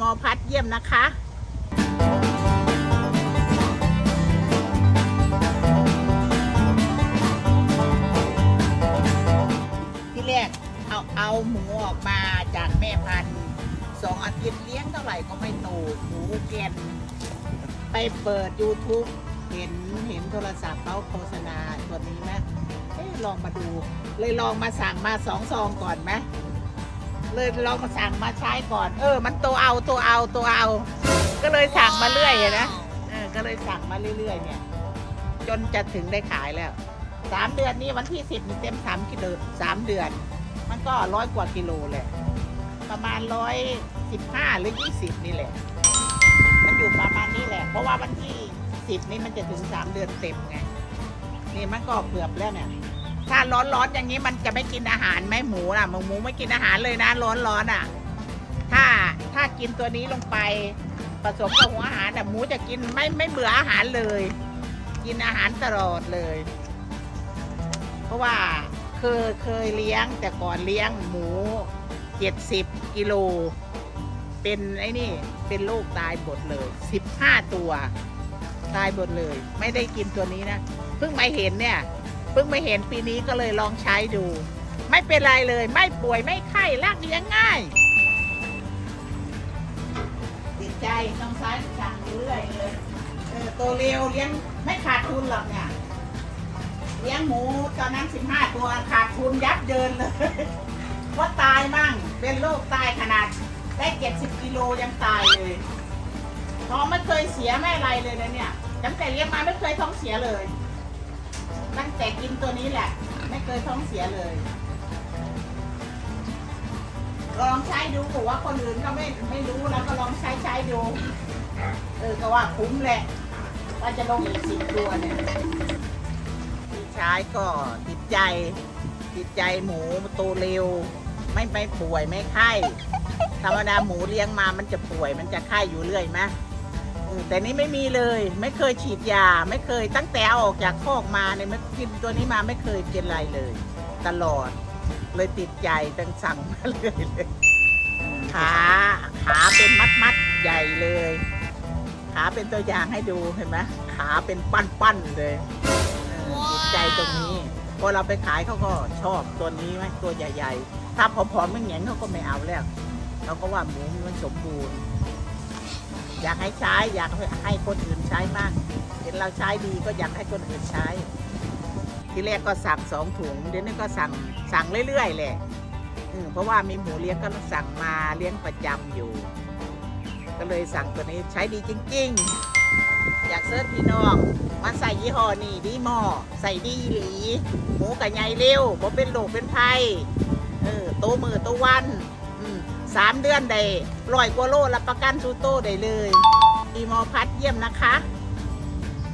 มอพัดเยี่ยมนะคะที่แรกเอาเอาหมูออกมาจากแม่พันธุ์สองอาทิตย์เลี้ยงเท่าไหร่ก็ไม่โตหมูแกนไปเปิด YouTube เห็นเห็นโทรศัพท์เขาโฆษณาตัวนี้ไหมเอ้ลองมาดู เลยลองมาสั่งมาสองซองก่อนไหม เลยลองมาสั่งมาใช้ก่อน เออ มันตัวเอาตัวเอาตัวเอา ก็เลยสั่งมาเรื่อยอะนะเออก็เลยสั่งมาเรื่อยๆเนี่ย จนจะถึงได้ขายแล้วสามเดือนนี้วันที่สิบเต็มสามกิโลสามเดือน มันก็ร้อยกว่ากิโลแหละประมาณร้อยสิบห้าหรือยี่สิบนี่แหละ มันอยู่ประมาณนี้แหละ เพราะว่าวันที่สิบนี้มันจะถึงสามเดือนเต็มไง นี่มันก็เกือบแล้วเนี่ย ถ้าร้อนๆอย่างนี้มันจะไม่กินอาหารไหมหมูน่ะหมูหมูไม่กินอาหารเลยนะร้อนๆอะ ถ้าถ้ากินตัวนี้ลงไปผสมกับหัวอาหารน่ะหมูจะกินไม่ไม่เบื่ออาหารเลย กินอาหารตลอดเลย เพราะว่าเคยเคยเลี้ยงแต่ก่อนเลี้ยงหมูเจ็ดสิบกิโล เป็นไอ้นี่เป็นลูกตายหมดเลยสิบห้าตัว ตายหมดเลย ไม่ได้กินตัวนี้นะ เพิ่งมาเห็นเนี่ย เพิ่งมาเห็นปีนี้ก็เลยลองใช้ดู ไม่เป็นไรเลยไม่ป่วยไม่ไข้ลากเลี้ยงง่ายติดใจต้องใช้สั่งเรื่อยเลยเออโตเร็วเลี้ยงไม่ขาดทุนหรอกเนี่ยเลี้ยงหมูตอนนั้นสิบห้าตัวขาดทุนยับเยินเลยว่าตายมั่งเป็นโรคตายขนาดได้เจ็ดสิบกิโลยังตายเลยท้องไม่เคยเสียไม่อะไรเลยนะเนี่ยตั้งแต่เลี้ยงมาไม่เคยท้องเสียเลย ตั้งแต่กินตัวนี้แหละ ไม่เคยท้องเสียเลย ลองใช้ดูบอกว่าคนอื่นก็ไม่ไม่รู้แล้วก็ลองใช้ใช้ดู เออก็ว่าคุ้มแหละ ว่าจะลงอีกสิบตัวเนี่ยที่ใช้ก็ติดใจ ติดใจหมูโตเร็ว ไม่ไม่ป่วยไม่ไข้ธรรมดาหมูเลี้ยงมามันจะป่วยมันจะไข้อยู่เรื่อยไหม แต่นี้ไม่มีเลย ไม่เคยฉีดยา ไม่เคยตั้งแต่เอาออกจากคอกมาเนี่ยไม่กินตัวนี้มาไม่เคยกินอะไรเลย ตลอด เลยติดใจตั้งสั่งมาเลยเลยขาขาเป็นมัดมัดใหญ่เลย ขาเป็นตัวอย่างให้ดูเห็นไหมขาเป็นปั้นๆเลยเออติดใจตรงนี้พอเราไปขายเขาก็ชอบตัวนี้ไหมตัวใหญ่ ๆ ถ้าผอมๆไม่เหงียงเขาก็ไม่เอาแล้วเขาก็ว่าหมูมันสมบูรณ์ อยากให้ใช้อยากให้คนอื่นใช้มาก เห็นเราใช้ดีก็อยากให้คนอื่นใช้ ทีแรกก็สั่งสองถุงเดี๋ยวนี้ก็สั่งสั่งเรื่อยๆแหละเพราะว่ามีหมูเลี้ยงก็สั่งมาเลี้ยงประจำอยู่ ก็เลยสั่งตัวนี้ใช้ดีจริง ๆ อยากเซิร์ชพี่น้องมาใส่ยี่ห้อนี่ดีหมอใส่ดีหลีหมูกับใหญ่เร็วบ่เป็นโรคเป็นภัยเออโตมือโตวัน สามเดือนได้ร้อยกว่าโลรับประกันซูโต้ได้เลยดีมอพัดเยี่ยมนะคะ